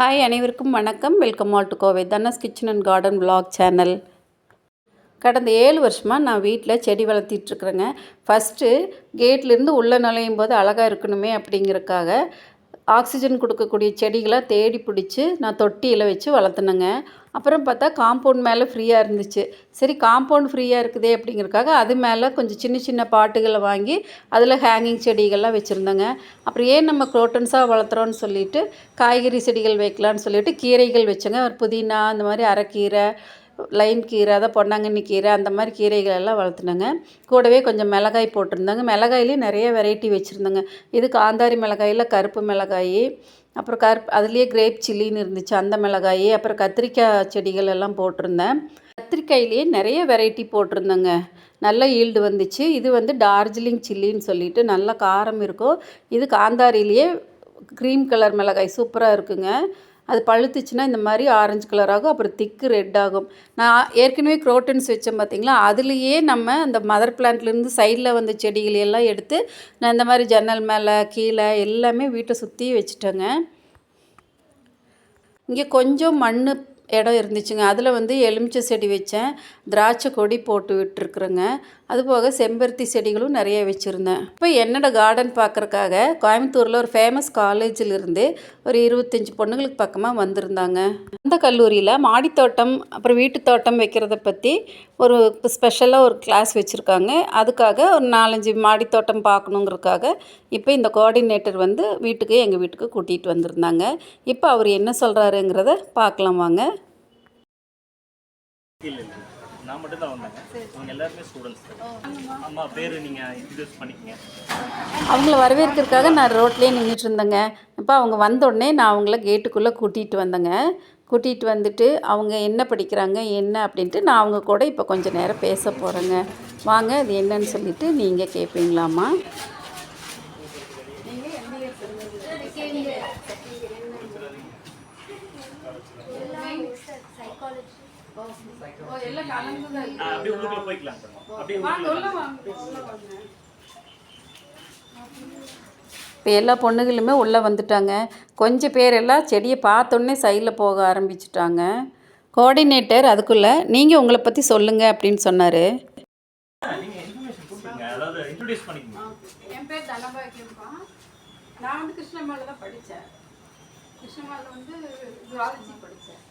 Hi அனைவருக்கும் வணக்கம். Welcome all to Kovai Dhana's kitchen and garden blog channel கடந்த ஏழு வருஷமாக நான் வீட்டில் செடி வளர்த்திட்ருக்குறேங்க ஃபஸ்ட்டு கேட்லேருந்து உள்ளே நுழையும் போது அழகாக இருக்கணுமே அப்படிங்கிறக்காக ஆக்சிஜன் கொடுக்கக்கூடிய செடிகளை தேடி பிடிச்சி நான் தொட்டியில் வச்சு வளர்த்துனேங்க. அப்புறம் பார்த்தா காம்பவுண்ட் மேலே ஃப்ரீயாக இருந்துச்சு. சரி காம்பவுண்ட் ஃப்ரீயாக இருக்குதே அப்படிங்கிறக்காக அது மேலே கொஞ்சம் சின்ன சின்ன பாட்டுகளை வாங்கி அதில் ஹேங்கிங் செடிகள்லாம் வச்சுருந்தேங்க. அப்புறம் ஏன் நம்ம குரோட்டன்ஸாக வளர்த்துறோன்னு சொல்லிட்டு காய்கறி செடிகள் வைக்கலான்னு சொல்லிட்டு கீரைகள் வச்சேங்க. ஒரு புதினா அந்த மாதிரி அரைக்கீரை லைன் கீரை அதான் பொன்னாங்கண்ணி கீரை அந்த மாதிரி கீரைகள் எல்லாம் வளர்த்துனேங்க. கூடவே கொஞ்சம் மிளகாய் போட்டிருந்தாங்க. மிளகாயிலே நிறைய வெரைட்டி வச்சுருந்தேங்க. இது காந்தாரி மிளகாயில் கருப்பு மிளகாய் அப்புறம் கருப் அதுலேயே கிரேப் சில்லின்னு இருந்துச்சு அந்த மிளகாய் அப்புறம் கத்திரிக்காய் செடிகள் எல்லாம் போட்டிருந்தேன். கத்திரிக்காயிலேயே நிறைய வெரைட்டி போட்டிருந்தேங்க. நல்ல ஈல்டு வந்துச்சு. இது வந்து டார்ஜிலிங் சில்லின்னு சொல்லிட்டு நல்ல காரம் இருக்கும். இது காந்தாரிலேயே க்ரீன் கலர் மிளகாய் சூப்பராக இருக்குங்க. அது பழுத்துச்சுன்னா இந்த மாதிரி ஆரஞ்சு கலர் ஆகும் அப்புறம் திக்கு ரெட் ஆகும். நான் ஏற்கனவே குரோட்டன்ஸ் வச்சேன் பார்த்தீங்களா அதுலேயே நம்ம அந்த மதர் பிளான்ட்லேருந்து சைடில் வந்த செடிகள் எல்லாம் எடுத்து நான் இந்த மாதிரி ஜன்னல் மேலே கீழே எல்லாமே வீட்டை சுற்றி வச்சுட்டேங்க. இங்கே கொஞ்சம் மண் இடம் இருந்துச்சுங்க. அதில் வந்து எலுமிச்சை செடி வச்சேன். திராட்சை கொடி போட்டு விட்டுருக்குறேங்க. அதுபோக செம்பருத்தி செடிகளும் நிறைய வச்சுருந்தேன். இப்போ என்னோடய கார்டன் பார்க்குறக்காக கோயம்புத்தூரில் ஒரு ஃபேமஸ் காலேஜில் இருந்து ஒரு இருபத்தஞ்சி பொண்ணுங்களுக்கு பக்கமாக வந்திருந்தாங்க. அந்த கல்லூரியில் மாடித்தோட்டம் அப்புறம் வீட்டு தோட்டம் வைக்கிறத பற்றி ஒரு ஸ்பெஷலாக ஒரு கிளாஸ் வச்சுருக்காங்க. அதுக்காக ஒரு நாலஞ்சு மாடித்தோட்டம் பார்க்கணுங்கிறதுக்காக இப்போ இந்த கோஆர்டினேட்டர் வந்து வீட்டுக்கு எங்கள் வீட்டுக்கு கூட்டிகிட்டு வந்திருந்தாங்க. இப்போ அவர் என்ன சொல்கிறாருங்கிறத பார்க்கலாம் வாங்க. இல்லை. நான் மட்டும் தான் வந்தேன் அவங்க எல்லாருமே ஸ்டூடெண்ட்ஸ் அம்மா பேர் நீங்கள் இன்ட்ரடியூஸ் பண்ணிக்கங்க. அவங்கள வரவேற்கிறதுக்காக நான் ரோட்லேயே நின்றுட்டு இருந்தேங்க. இப்போ அவங்க வந்த உடனே நான் அவங்கள கேட்டுக்குள்ளே கூட்டிகிட்டு வந்தேங்க. கூட்டிகிட்டு வந்துட்டு அவங்க என்ன படிக்கிறாங்க என்ன அப்படின்ட்டு நான் அவங்க கூட இப்போ கொஞ்சம் நேரம் பேச போகிறேங்க வாங்க அது என்னன்னு சொல்லிட்டு நீங்கள் கேட்பீங்களாம்மா அப்படியே உள்ளுக்குள்ள போய்க்கலாம் அப்படியே உள்ளுக்குள்ள இப்போ எல்லா பொண்ணுகளுமே உள்ளே வந்துட்டாங்க. கொஞ்சம் பேர் எல்லாம் செடியை பார்த்தோன்னே சைடில் போக ஆரம்பிச்சிட்டாங்க. கோஆர்டினேட்டர் அதுக்குள்ளே நீங்கள் உங்களை பற்றி சொல்லுங்கள் அப்படின்னு சொன்னார். என் பேர் தனபாக்கியம்ப்பா. நான் வந்து கிருஷ்ணமாலில் தான் படித்தேன். கிருஷ்ணமாலில் வந்து ஜுவாலஜி படித்தேன்.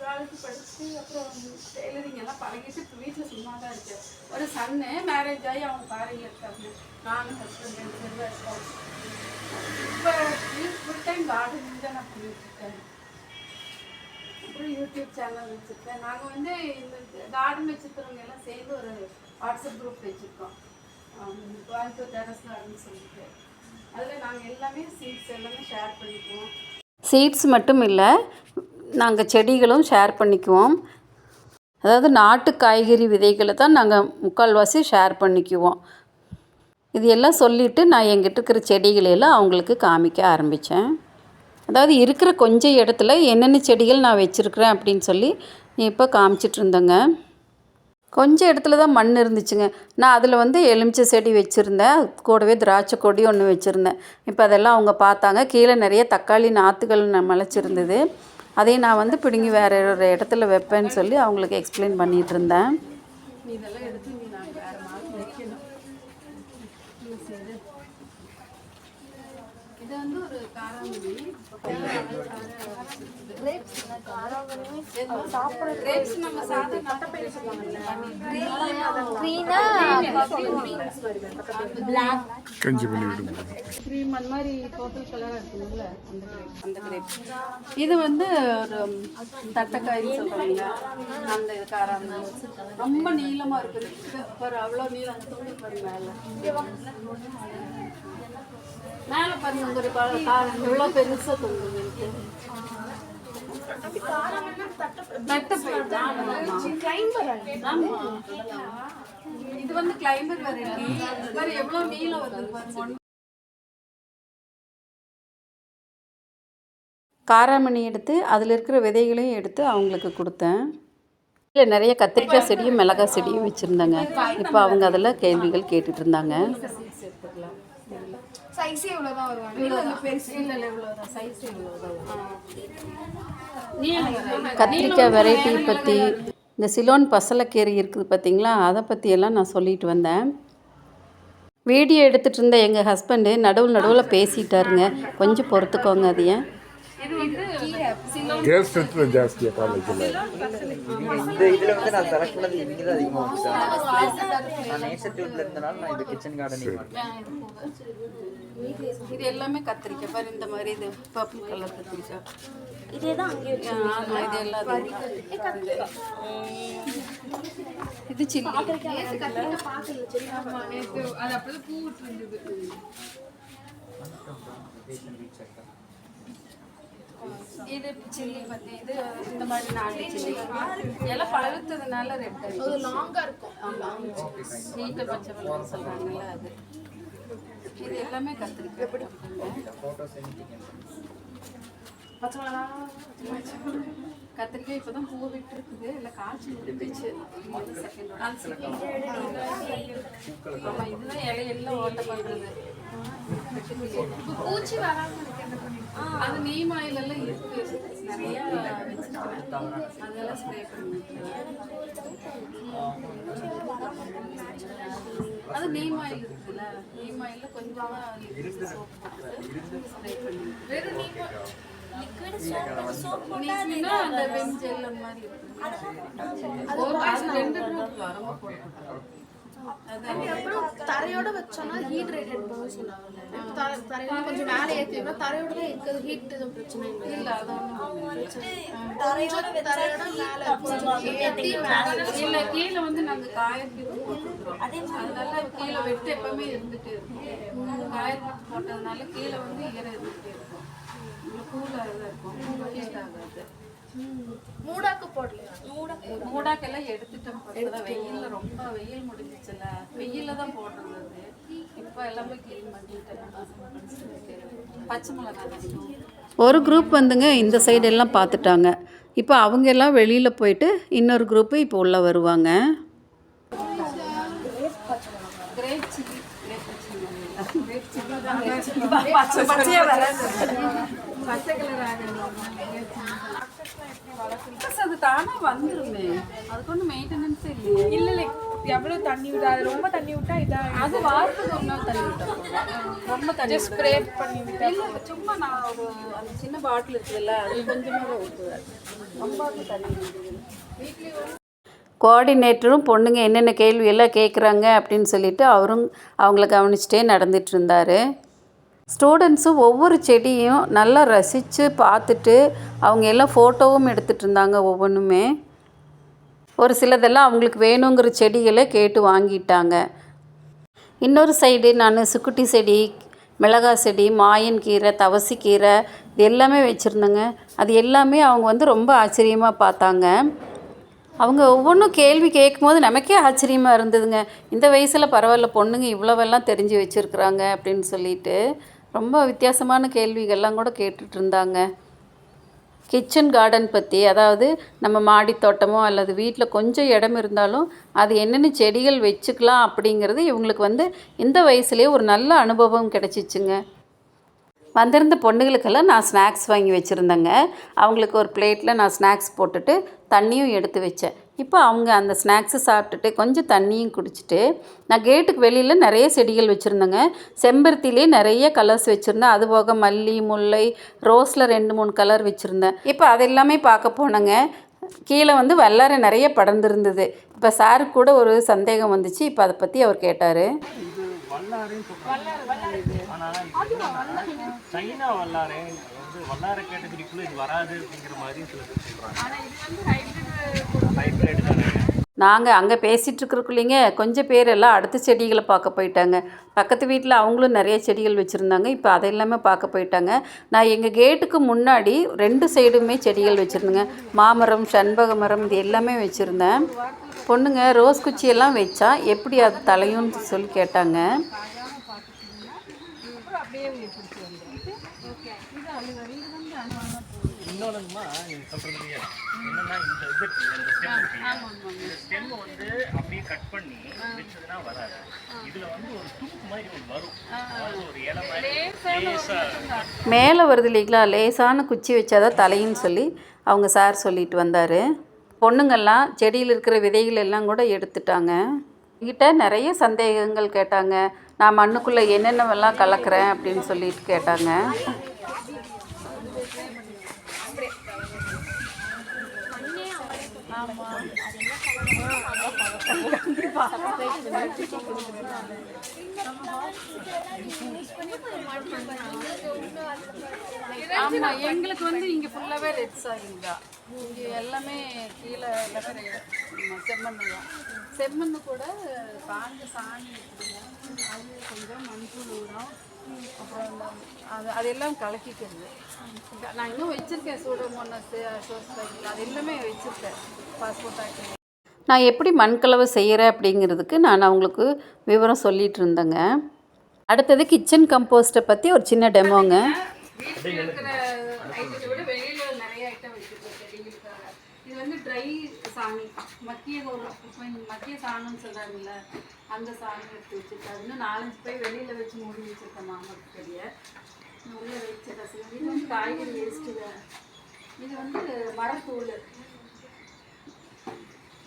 ஜுவாலஜி படித்து அப்புறம் டெய்லரிங் எல்லாம் பழகிட்டு இப்போ வீட்டில் சும்மா தான் இருக்கேன். ஒரு சன்னு மேரேஜ் ஆகி அவங்க பாரியில் இருக்காங்க நானும் ஹஸ்பண்ட் ரெண்டு பேர் தான் இருக்கோம். இப்போ ஃபுல் டைம் கார்டனிங் தான் நான் பண்ணிட்டு இருக்கேன். அப்புறம் யூடியூப் சேனல் வச்சுருக்கேன். நாங்கள் வந்து இந்த கார்டன் வச்சுருக்கிறவங்க எல்லாம் சேர்ந்து ஒரு வாட்ஸ்அப் குரூப் வச்சுருக்கோம். கோயம்புத்தூர் டெரஸ் கார்டன் சொல்லிட்டு. அதில் நாங்கள் எல்லாமே சீட்ஸ் எல்லாமே ஷேர் பண்ணிக்குவோம். சீட்ஸ் மட்டும் இல்லை நாங்கள் செடிகளும் ஷேர் பண்ணிக்குவோம். அதாவது நாட்டு காய்கறி விதைகளை தான் நாங்கள் முக்கால்வாசி ஷேர் பண்ணிக்குவோம். இது எல்லாம் சொல்லிவிட்டு நான் எங்கிட்ட இருக்கிற செடிகளையெல்லாம் அவங்களுக்கு காமிக்க ஆரம்பித்தேன் அதாவது இருக்கிற கொஞ்சம் இடத்துல என்னென்ன செடிகள் நான் வச்சுருக்கிறேன் அப்படின்னு சொல்லி இப்போ காமிச்சிட்டு இருந்தேங்க. கொஞ்சம் இடத்துல தான் மண் இருந்துச்சுங்க. நான் அதில் வந்து எலுமிச்சை செடி வச்சுருந்தேன். கூடவே திராட்சை கொடி ஒன்று வச்சுருந்தேன். இப்போ அதெல்லாம் அவங்க பார்த்தாங்க. கீழே நிறைய தக்காளி நாற்றுகள் ந- முளைச்சிருந்தது அதே நான் வந்து பிடுங்கி வேறு ஒரு இடத்துல வைப்பேன்னு சொல்லி அவங்களுக்கு எக்ஸ்பிளைன் பண்ணிகிட்டு இருந்தேன். இதெல்லாம் எடுத்து நீ நாங்கள் வேறு மாதிரி வைக்கணும் என்ன செய்யுது? இது வந்து ஒரு காராமணி கிரேப்ஸ் நம்ம சாதம் நட்டப்பயிர் சொல்லுவாங்கல்ல க்ரீம் அந்த மாதிரி டோட்டல் கலராக இருக்கும்ல அந்த கிரேப் அந்த கிரேப் இது வந்து ஒரு தட்டைக்காய்னு சொல்கிறாங்க அந்த இது ரொம்ப நீளமாக இருக்குது. பாரு அவ்வளோ நீளம். தூண்டி பாரு மேலே. மேலே பாருங்க ஒரு பா- எவ்வளோ பெருசாக தொங்குது எனக்கு தட்டைப்பயிர் ஆமா, ஆமா. ஆமா. இது வந்து கிளைம்பர் வெரைட்டி வருது காராமணி எடுத்து அதில் இருக்கிற விதைகளையும் எடுத்து அவங்களுக்கு கொடுத்தேன். இல்லை நிறைய கத்திரிக்காய் செடியும் மிளகாய் செடியும் வச்சுருந்தாங்க. இப்போ அவங்க அதில் கேள்விகள் கேட்டுட்ருந்தாங்க சைஸே இவ்வளோதான் வருவாங்க. இவ்வளோதான் பெருசு. இல்லை இல்லை இவ்வளோதான் சைஸ் இவ்வளோதான் கத்திரிக்காய் வெரைட்டி பற்றி இந்த சிலோன் பசலைக்கீரை இருக்குது பார்த்தீங்களா அதை பற்றியெல்லாம் நான் சொல்லிட்டு வந்தேன். வீடியோ எடுத்துகிட்டு இருந்த எங்கள் ஹஸ்பண்டு நடுவில் நடுவில் பேசிட்டாருங்க. கொஞ்சம் பொறுத்துக்கோங்க அது ஏன்? கேஸ் ஸ்ட்ரென்த் ஜாஸ்தியாக காலேஜில் இந்த இதுல வந்து நான் செலக்ட் பண்ணது இங்கே தான் அதிகமாக வந்துச்சு. நான் இன்ஸ்டியூட்ல இருந்தனால நான் இந்த கிச்சன் கார்டனிங் இது எல்லாமே கத்திரிக்காய். பாரு இந்த மாதிரி இது பர்பிள் கலர் கத்திரிக்காய். இதே தான் அங்கே ஆமாம் இது எல்லாம் இது சில்லி. இது சில்லி பத்தி இது இந்த மாதிரி நாட்டு சில்லி. எல்லாம் பழுத்ததுனால ரெட் அது லாங்கா இருக்கும். ஆமாம் நீட்ட பச்சை சொல்றாங்கல்ல அது. இது எல்லாமே கத்திரிக்காய். கத்திரிக்காய் இப்பதான் பூ விட்டு இருக்குது இல்லை காய்ச்சி முடிஞ்சிச்சு. ஆமா இதுதான் இலையெல்லாம் ஓட்ட பண்றது. பூச்சி வராம அது நீம் ஆயில் எல்லாம் இருக்கு. நிறைய வச்சிருக்கேன். அதெல்லாம் ஸ்ப்ரே அது நீம் ஆயில் இருக்குல்ல நீம் ஆயில்ல கொஞ்சம் சோப் போட்டு அந்த வெஞ்சல் அந்த மாதிரி தரையோட வச்சோம்னா ஹீட் ரேட்டட் போகும் தரை தரையோட கொஞ்சம் மேலே ஏற்றினா தரையோட தான் இருக்கிறது ஹீட் எதுவும் பிரச்சனை இல்லை. இல்ல அது ஒண்ணும் தரையோட தரையோட மேலே கொஞ்சம் ஏற்றி மேலே இல்ல கீழே வந்து நாங்க காயத்துக்கு போட்டுருக்கோம் அதனால கீழே வெட்டு எப்பவுமே இருந்துட்டே இருக்கும். காயத்துக்கு போட்டதுனால கீழே வந்து ஈரம் இருந்துட்டே இருக்கும். கூலாக தான் இருக்கும். ஹீட் ஆகாது. மூடாக்கு போடலையா? மூடாக்கெல்லாம் எடுத்துட்டோம். வெயில்ல ரொம்ப வெயில் முடிஞ்சிச்சுல வெயில்ல தான் போட்டிருந்தது இப்போ எல்லாமே க்ளீன் பண்ணிட்டேன் பச்சை மிளகாய் ஒரு குரூப் வந்துங்க இந்த சைடு எல்லாம் பார்த்துட்டாங்க. இப்போ அவங்க எல்லாம் வெளியில் போயிட்டு இன்னொரு குரூப்பு இப்போ உள்ளே வருவாங்க. பச்சை பச்சை கலர் அது தானா வந்துருமே. அதுக்கு ஒன்றும் மெயின்டெனன்ஸ் இல்லையே இல்ல இல்ல. எவ்வளவு தண்ணி விட்டா அது ரொம்ப தண்ணி விட்டா இதா அது வாரத்துக்கு ஒரு நாள் தண்ணி விட்டா. ரொம்ப தண்ணி ஸ்ப்ரே பண்ணி விட்டா. இல்லை சும்மா நான் ஒரு அந்த சின்ன பாட்டில் இருக்குதுல்ல அது கொஞ்சமாக ஊற்றுவேன் ரொம்ப அது தண்ணி வீக்லி கோஆர்டினேட்டரும் பொண்ணுங்க என்னென்ன கேள்வி எல்லாம் கேட்குறாங்க அப்படின்னு சொல்லிட்டு அவரும் அவங்கள கவனிச்சிட்டே நடந்துட்டு இருந்தார். ஸ்டூடெண்ட்ஸும் ஒவ்வொரு செடியும் நல்லா ரசித்து பார்த்துட்டு அவங்க எல்லாம் ஃபோட்டோவும் எடுத்துகிட்டு இருந்தாங்க ஒவ்வொன்றுமே. ஒரு சிலதெல்லாம் அவங்களுக்கு வேணுங்கிற செடிகளை கேட்டு வாங்கிட்டாங்க. இன்னொரு சைடு நான் சுக்குட்டி செடி மிளகாய் செடி மாயன் கீரை தவசி கீரை இது எல்லாமே வச்சுருந்தேங்க. அது எல்லாமே அவங்க வந்து ரொம்ப ஆச்சரியமாக பார்த்தாங்க. அவங்க ஒவ்வொன்றும் கேள்வி கேட்கும்போது நமக்கே ஆச்சரியமாக இருந்ததுங்க. இந்த வயசில் பரவாயில்ல பொண்ணுங்க இவ்வளவெல்லாம் தெரிஞ்சு வச்சுருக்குறாங்க அப்படின்னு சொல்லிட்டு. ரொம்ப வித்தியாசமான கேள்விகள்லாம் கூட கேட்டுட்டு இருந்தாங்க கிச்சன் கார்டன் பற்றி அதாவது நம்ம மாடி தோட்டமோ அல்லது வீட்டில் கொஞ்சம் இடம் இருந்தாலும் அது என்னென்ன செடிகள் வச்சுக்கலாம் அப்படிங்கிறது இவங்களுக்கு வந்து இந்த வயசுலேயே ஒரு நல்ல அனுபவம் கிடச்சிச்சுங்க. வந்திருந்த பொண்ணுகளுக்கெல்லாம் நான் ஸ்நாக்ஸ் வாங்கி வச்சுருந்தேங்க. அவங்களுக்கு ஒரு பிளேட்டில் நான் ஸ்நாக்ஸ் போட்டுட்டு தண்ணியும் எடுத்து வச்சேன். இப்போ அவங்க அந்த ஸ்நாக்ஸு சாப்பிட்டுட்டு கொஞ்சம் தண்ணியும் குடிச்சிட்டு நான் கேட்டுக்கு வெளியில் நிறைய செடிகள் வச்சுருந்தேங்க. செம்பருத்திலே நிறைய கலர்ஸ் வச்சுருந்தேன். அது போக மல்லி முல்லை ரோஸில் ரெண்டு மூணு கலர் வச்சுருந்தேன். இப்போ அதெல்லாமே பார்க்க போனேங்க. கீழே வந்து வல்லாரை நிறைய படர்ந்துருந்தது. இப்போ சாருக்கு கூட ஒரு சந்தேகம் வந்துச்சு. இப்போ அதை பற்றி அவர் கேட்டார். சைனா வல்லாரே வந்து வல்லார கேட்டகரிக்குள்ள இது வராது அப்படிங்கிற மாதிரி சில பேர் சொல்றாங்க. ஹைபிரிட் தானே. நாங்கள் அங்கே பேசிகிட்டு இருக்கிறக்குள்ளேங்க கொஞ்சம் பேர் எல்லாம் அடுத்த செடிகளை பார்க்க போயிட்டாங்க. பக்கத்து வீட்டில் அவங்களும் நிறைய செடிகள் வச்சுருந்தாங்க. இப்போ அதை எல்லாமே பார்க்க போயிட்டாங்க. நான் எங்கள் கேட்டுக்கு முன்னாடி ரெண்டு சைடுமே செடிகள் வச்சுருந்தேங்க. மாமரம் சண்பக மரம் இது எல்லாமே வச்சுருந்தேன். பொண்ணுங்க ரோஸ் குச்சியெல்லாம் வச்சா எப்படி அது தலையும்னு சொல்லி கேட்டாங்க. இன்னொரு இன்னொன்னுமா நீங்க சொல்றது இல்லையா என்னன்னா இந்த இது இந்த ஸ்டெம் இருக்கு. இந்த ஸ்டெம் வந்து அப்படியே கட் பண்ணி வச்சதுன்னா வராது. இதுல வந்து ஒரு தூக்கு மாதிரி ஒன்று வரும். அதாவது ஒரு இலை மாதிரி மேலே வருது இல்லைங்களா? லேசான குச்சி வச்சாதான் தலைன்னு சொல்லி அவங்க சார் சொல்லிட்டு வந்தார். பொண்ணுங்கள்லாம் செடியில் இருக்கிற விதைகள் எல்லாம் கூட எடுத்துட்டாங்க. என்கிட்ட நிறைய சந்தேகங்கள் கேட்டாங்க. நான் மண்ணுக்குள்ளே என்னென்னவெல்லாம் கலக்கிறேன் அப்படின்னு சொல்லிட்டு கேட்டாங்க. ஆமா எங்களுக்கு வந்து இங்க ஃபுல்லாவே ரெட் சாயில் தான். இங்க எல்லாமே கீழே எல்லாமே re- செம்மண்ணு செம்மண் தான். செம்மண் கூட காஞ்ச சாணி அது கொஞ்சம் மண்புழு உரம் அப்புறம் அது அதெல்லாம் கலக்கிக்கிறது. நான் இன்னும் வச்சிருக்கேன் சூடோமோனஸ் சோஸ் அது எல்லாமே வச்சிருக்கேன். பாஸ்போர்ட் ஆக்டிவ் நான் எப்படி மண்கலவை செய்கிறேன் அப்படிங்கிறதுக்கு நான் அவங்களுக்கு விவரம் சொல்லிட்டு இருந்தேங்க. அடுத்தது கிச்சன் கம்போஸ்ட்டை பற்றி ஒரு சின்ன டெமோங்க இது வந்து ட்ரை சாணி மக்கிய மக்கிய சாணம்னு அந்த சாணி எடுத்து அது இன்னும் நாலஞ்சு போய் வச்சு மூடி இது வந்து காய்கறி வேஸ்ட்டு இது வந்து மரத்தூள்.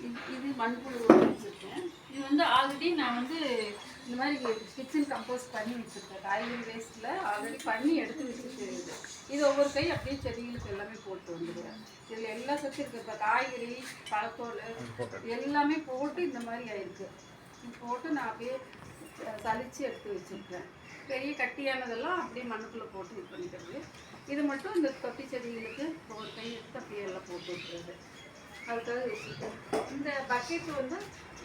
இது இது மண்புழு வச்சுருக்கேன். இது வந்து ஆல்ரெடி நான் வந்து இந்த மாதிரி கிச்சன் கம்போஸ்ட் பண்ணி வச்சுருக்கேன். காய்கறி வேஸ்ட்டில் ஆல்ரெடி பண்ணி எடுத்து வச்சுருக்கேன் இது. இது ஒவ்வொரு கை அப்படியே செடிகளுக்கு எல்லாமே போட்டு வந்துடுவேன். இதில் எல்லா சத்து இருக்குது இப்போ காய்கறி பழத்தோல் எல்லாமே போட்டு இந்த மாதிரி ஆயிருக்கு. போட்டு நான் அப்படியே ச- சலிச்சு எடுத்து வச்சுருக்கேன். பெரிய கட்டியானதெல்லாம் அப்படியே மண்ணுக்குள்ளே போட்டு இது பண்ணிக்கிறது. இது மட்டும் இந்த தொட்டி செடிகளுக்கு ஒவ்வொரு கை எடுத்து அப்படியே எல்லாம் போட்டு விட்டுறது. அதுக்காக யோசிப்போம். இந்த பக்கெட் வந்து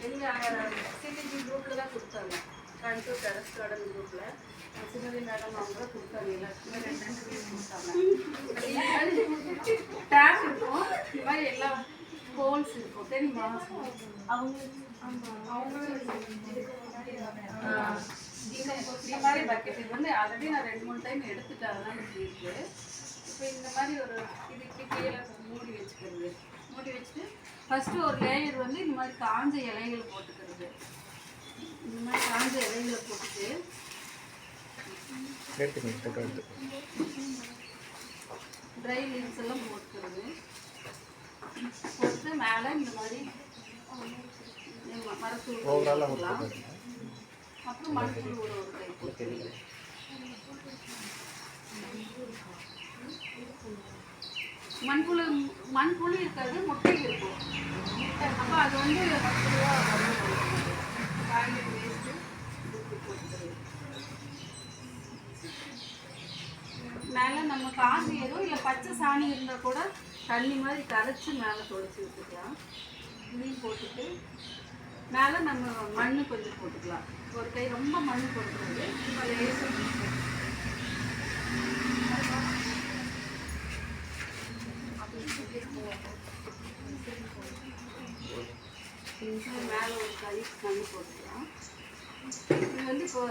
எங்கள் சிலிஜி குரூப்பில் தான் கொடுத்தாங்க. கோயம்புத்தூர் டெரஸ் கார்டன் குரூப்பில் சின்னதி மேடம் அவங்க தான் கொடுத்தாங்க எல்லாத்துக்குமே ரெண்டு ரெண்டு பேர் கொடுத்தாங்க. டேப் இருக்கும். இந்த மாதிரி எல்லா ஹோல்ஸ் இருக்கும். தெரியுமா? அவங்க அவங்க இந்த மாதிரி பக்கெட் இது வந்து ஆல்ரெடி நான் ரெண்டு மூணு டைம் எடுத்துட்டேன் அதெல்லாம் இருக்கு. இப்போ இந்த மாதிரி ஒரு இது கீழே மூடி வச்சுக்கிறது. மூடி வச்சுட்டு ஃபஸ்ட்டு ஒரு லேயர் வந்து இந்த மாதிரி காஞ்ச இலைகள் போட்டுக்கிறது. இந்த மாதிரி காஞ்ச இலைகளை போட்டுட்டு ட்ரை லீவ்ஸ் எல்லாம் போட்டுக்கிறது. போட்டு மேலே இந்த மாதிரி மரத்தூள் அப்புறம் மண்புழு ஒரு ஒரு கை மண்புழு மண்புழு இருக்கிறது முட்டை இருக்கும். அப்போ அது வந்து காய்கறி வேஸ்ட்டு மேலே நம்ம காசு ஏதோ இல்லை பச்சை சாணி இருந்தால் கூட தண்ணி மாதிரி கரைச்சி மேலே தொலைச்சி விட்டுக்கலாம். இதையும் போட்டுட்டு மேலே நம்ம மண் கொஞ்சம் போட்டுக்கலாம். ஒரு கை ரொம்ப மண் போட்டுக்கிறது சும்மா லேசாக மேலே ஒரு கை மண் போட்டுக்கலாம் இது வந்து இப்போ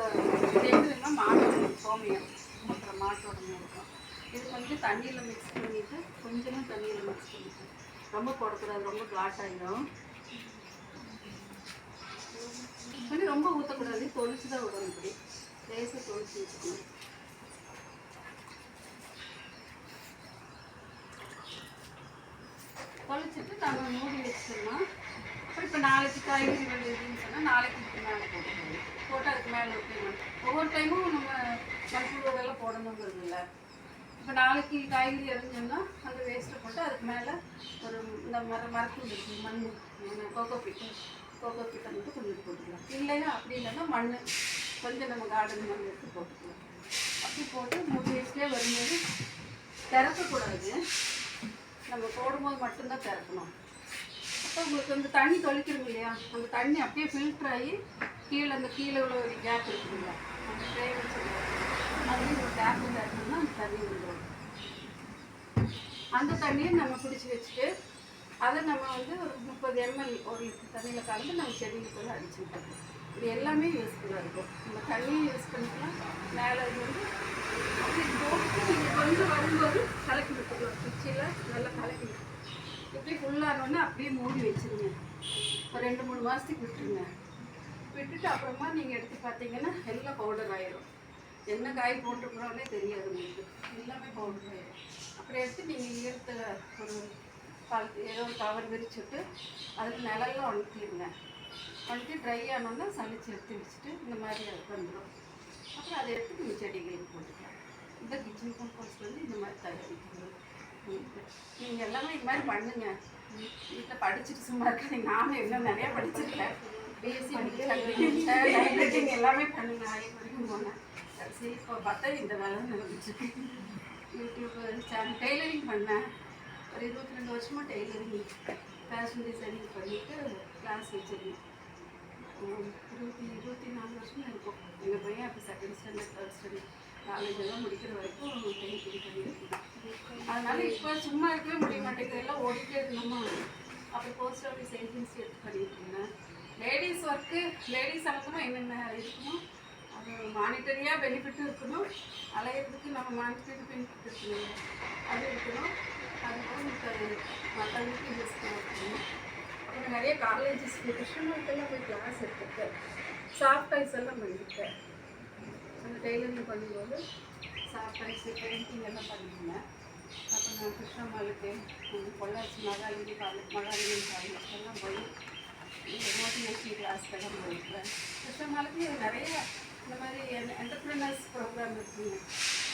எதுனா மாட்டோட சோமியம் அப்புறம் மாட்டோட இருக்கும் இது கொஞ்சம் தண்ணியில் மிக்ஸ் பண்ணிவிட்டு கொஞ்சமாக தண்ணியில் மிக்ஸ் பண்ணிவிட்டு ரொம்ப போடக்கூடாது ரொம்ப காட் ஆகிடும் கொஞ்சம் ரொம்ப ஊற்றக்கூடாது தொளிச்சு தான் விடணும் இப்படி. லேசாக தொளிச்சு வச்சுக்கணும் நம்ம மூடி வச்சிட்டோம்னா அப்புறம் இப்போ நாளைக்கு காய்கறி விளையுதுன்னு சொன்னால் நாளைக்கு இதுக்கு மேலே போட்டுக்கணும் போட்டு அதுக்கு மேலே வைக்கணும் ஒவ்வொரு டைமும் நம்ம மண்புழுவெல்லாம் போடணுங்கிறது இல்லை இப்போ நாளைக்கு காய்கறி எரிஞ்சோம்னா அந்த வேஸ்ட்டை போட்டு அதுக்கு மேலே ஒரு இந்த மர மரத்துண்டு இருக்குது மண் கோகோ பிட்டு கோகோ பிட்டை மட்டும் கொஞ்சம் போட்டுக்கலாம். இல்லைன்னா அப்படி இல்லைன்னா மண் கொஞ்சம் நம்ம கார்டன் மண் எடுத்து போட்டுக்கலாம். அப்படி போட்டு மூணு வயசுலேயே வரும்போது திறக்கக்கூடாது. நம்ம போடும்போது மட்டும்தான் திறக்கணும். அப்போ உங்களுக்கு அந்த தண்ணி தொளிக்கிறோம் இல்லையா? அந்த தண்ணி அப்படியே ஃபில்டர் ஆகி கீழே அந்த கீழே உள்ள ஒரு கேப் இருக்குங்களா அந்த ட்ரைவர் அதுலேயும் ஒரு கேப் திறக்கணும்னா அந்த தண்ணி வந்துடும். அந்த தண்ணியை நம்ம பிடிச்சி வச்சுட்டு அதை நம்ம வந்து ஒரு முப்பது எம்எல் ஒரு லிட்டர் தண்ணியில் கலந்து நம்ம செடிகளுக்கு வந்து அடிச்சு விட்டுருக்கோம் இது எல்லாமே யூஸ்ஃபுல்லாக இருக்கும். நம்ம தண்ணியும் யூஸ் பண்ணிக்கலாம். மேலே இது வந்து அப்படி போட்டு நீங்கள் கொஞ்சம் வரும்போது கலக்கி விட்டுக்கலாம். குச்சியில் நல்லா கலக்கி விட்டு இப்படி ஃபுல்லானோடனே அப்படியே மூடி வச்சிருங்க. ஒரு ரெண்டு மூணு மாதத்துக்கு விட்டுருங்க. விட்டுட்டு அப்புறமா நீங்கள் எடுத்து பார்த்தீங்கன்னா எல்லாம் பவுடர் ஆயிரும். என்ன காய் போட்டுருக்குறோன்னே தெரியாது உங்களுக்கு. எல்லாமே பவுடர் ஆயிரும். அப்புறம் எடுத்து நீங்கள் ஈரத்தில் ஒரு பால் ஏதோ ஒரு கவர் விரிச்சுட்டு அதில் நிழல்ல உணர்த்திடுங்க உணர்த்தி ட்ரை ஆனோன்னா சளிச்சு எடுத்து வச்சுட்டு இந்த மாதிரி அது வந்துடும் அப்புறம் அதை எடுத்து நீங்கள் செடிகளுக்கு போட்டுக்கலாம். இந்த கிச்சன் கம்போஸ்ட் வந்து இந்த மாதிரி தயாரிக்கிறது நீங்கள் எல்லாமே இது மாதிரி பண்ணுங்க. வீட்டில் படிச்சுட்டு சும்மா இருக்காதீங்க. நானும் இன்னும் நிறைய படிச்சிருக்கேன். பிஎஸ்சி படிக்கிறேன். எல்லாமே பண்ணுங்க. வரைக்கும் போனேன் சரி இப்போ பார்த்தா இந்த வேலை நடந்துச்சுருக்கு யூடியூப் சேனல் டெய்லரிங் பண்ணேன். ஒரு இருபத்தி ரெண்டு வருஷமாக டெய்லரிங் ஃபேஷன் டிசைனிங் பண்ணிட்டு கிளாஸ் வச்சிருந்தேன். இருபத்தி இருபத்தி நாலு வருஷம் இருக்கும் எங்கள் பையன் அப்போ second standard third standard college எல்லாம் முடிக்கிற வரைக்கும் டெய்லரிங் பண்ணியிருக்கேன் அதனால இப்போ சும்மா இருக்கவே முடிய மாட்டேங்குது. எல்லாம் ஓடிட்டே இருக்கணுமா? அப்போ போஸ்ட் ஆஃபீஸ் ஏஜென்சி எடுத்து பண்ணிட்டு இருந்தேன் லேடிஸ் ஒர்க்கு லேடிஸ் சம்மந்தமாக என்னென்ன இருக்கணும்? அது மானிட்டரியாக பெனிஃபிட்டும் இருக்கணும். அலையிறதுக்கு நம்ம மானிட்டரி பெனிஃபிட் இருக்கணும். அது இருக்கணும். அதுக்கப்புறம் மற்றவங்களுக்கு யூஸ்ஃபுல்லாக இருக்கணும் எனக்கு நிறைய காலேஜஸ் கிருஷ்ணமூர்த்தியெல்லாம் போய் கிளாஸ் எடுத்துருக்கேன். சாஃப்ட் ஐஸ் எல்லாம் பண்ணியிருக்கேன். அந்த டெய்லரிங் பண்ணும்போது சாஃப்ட் ஐஸ் பெயிண்டிங் எல்லாம் பண்ணியிருந்தேன். அப்புறம் நான் கிருஷ்ணமாலுக்கு பொள்ளாச்சி மகாலிங்கி காலேஜ் மகாலினி காலேஜ் எல்லாம் போய் மோட்டிவேஷன் கிளாஸ்க்கெல்லாம் போயிருக்கேன். கிருஷ்ணமாலுக்கு நிறைய இந்த மாதிரி என்டர்பிரினர்ஸ் ப்ரோக்ராம் இருக்குங்க.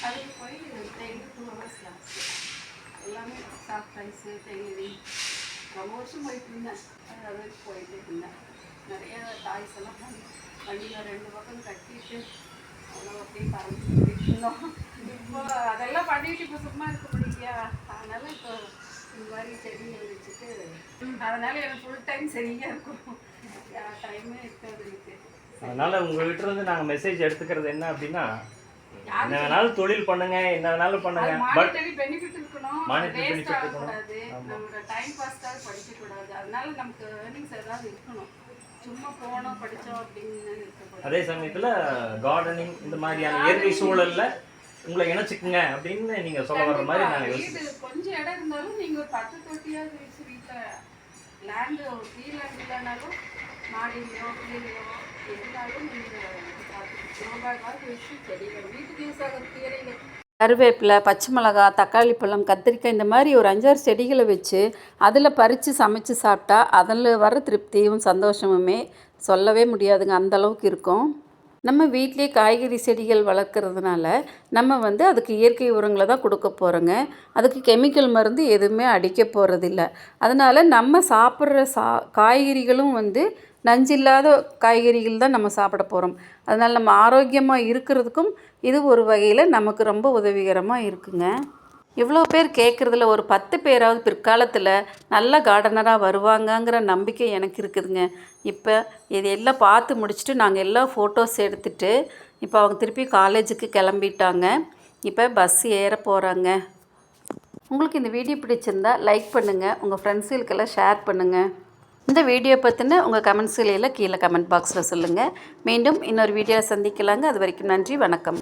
அதுக்கு போய் டெய்லி டூ ஹவர்ஸ் கிளாஸ் எல்லாமே சாஃப்ட் ஐஸு டெய்லரிங் ரொம்ப வருஷம் போயிட்டு இருந்தேன் வரைக்கும் போயிட்டு இருந்தேன் நிறைய டாய்ஸ் எல்லாம் பண்ணி வண்டியில் ரெண்டு பக்கம் கட்டிட்டு அவ்வளோ அப்படியே பறந்து போயிட்டு இருந்தோம் இப்போ அதெல்லாம் பண்ணிட்டு இப்போ சும்மா இருக்க முடியலையா அதனால இப்போ இந்த மாதிரி செடிகள் வச்சுட்டு அதனால எனக்கு ஃபுல் டைம் சரியா இருக்கும் டைமே இருக்காது எனக்கு அதனால உங்ககிட்ட இருந்து நாங்க மெசேஜ் எடுத்துக்கிறது என்ன அப்படின்னா என்ன வேணாலும் தொழில் பண்ணுங்க என்ன வேணாலும் பண்ணுங்க. பட் மானிட்டரி பெனிஃபிட் இருக்கணும். வேஸ்ட் benefit இருக்கணும். நம்மளோட டைம் பாஸ்க்காக படிக்கக்கூடாது அதனால நமக்கு ஏர்னிங்ஸ் ஏதாவது இருக்கணும். சும்மா போனோம் படித்தோம் அப்படின்னு அதே சமயத்துல கார்டனிங் இந்த மாதிரியான இயற்கை சூழல்ல உங்களை இணைச்சுக்குங்க அப்படின்னு நீங்க சொல்ல வர்ற மாதிரி. யோசிக்கிறோம் வீடு கொஞ்சம் இடம் இருந்தாலும் நீங்க ஒரு பத்து தொட்டியாவது வச்சு வீட்டில் லேண்டு ஃப்ரீ லேண்ட் இல்லைனாலும் மாடிலையோ கீழையோ எதுனாலும் நீங்கள் ரோபாய்க்காவது வச்சு செடிகள் வீட்டுக்கு யூஸ் ஆகிற கீரைகள் கருவேப்பிலை பச்சை மிளகா தக்காளி பழம் கத்திரிக்காய் இந்த மாதிரி ஒரு அஞ்சாறு செடிகளை வச்சு அதில் பறித்து சமைச்சு சாப்பிட்டா அதில் வர திருப்தியும் சந்தோஷமுமே சொல்லவே முடியாதுங்க. அந்தளவுக்கு இருக்கும். நம்ம வீட்டிலே காய்கறி செடிகள் வளர்க்குறதுனால நம்ம வந்து அதுக்கு இயற்கை உரங்களை தான் கொடுக்க போகிறோங்க அதுக்கு கெமிக்கல் மருந்து எதுவுமே அடிக்க போகிறதில்ல அதனால் நம்ம சாப்பிட்ற சா காய்கறிகளும் வந்து நஞ்சில்லாத காய்கறிகள் தான் நம்ம சாப்பிட போகிறோம் அதனால் நம்ம ஆரோக்கியமாக இருக்கிறதுக்கும் இது ஒரு வகையில் நமக்கு ரொம்ப உதவிகரமாக இருக்குங்க. இவ்வளோ பேர் கேட்குறதுல ஒரு பத்து பேராவது பிற்காலத்தில் நல்ல கார்டனராக வருவாங்கங்கிற நம்பிக்கை எனக்கு இருக்குதுங்க. இப்போ இது எல்லாம் பார்த்து முடிச்சுட்டு நாங்கள் எல்லாம் ஃபோட்டோஸ் எடுத்துட்டு இப்போ அவங்க திருப்பி காலேஜுக்கு கிளம்பிட்டாங்க. இப்போ பஸ் ஏற போகிறாங்க உங்களுக்கு இந்த வீடியோ பிடிச்சிருந்தா லைக் பண்ணுங்கள் உங்கள் ஃப்ரெண்ட்ஸுகளுக்கெல்லாம் ஷேர் பண்ணுங்கள் இந்த வீடியோ பற்றின உங்கள் கமெண்ட்ஸ்களை கீழே கமெண்ட் பாக்ஸில் சொல்லுங்கள் மீண்டும் இன்னொரு வீடியோவில் சந்திக்கலாங்க. அது வரைக்கும் நன்றி வணக்கம்.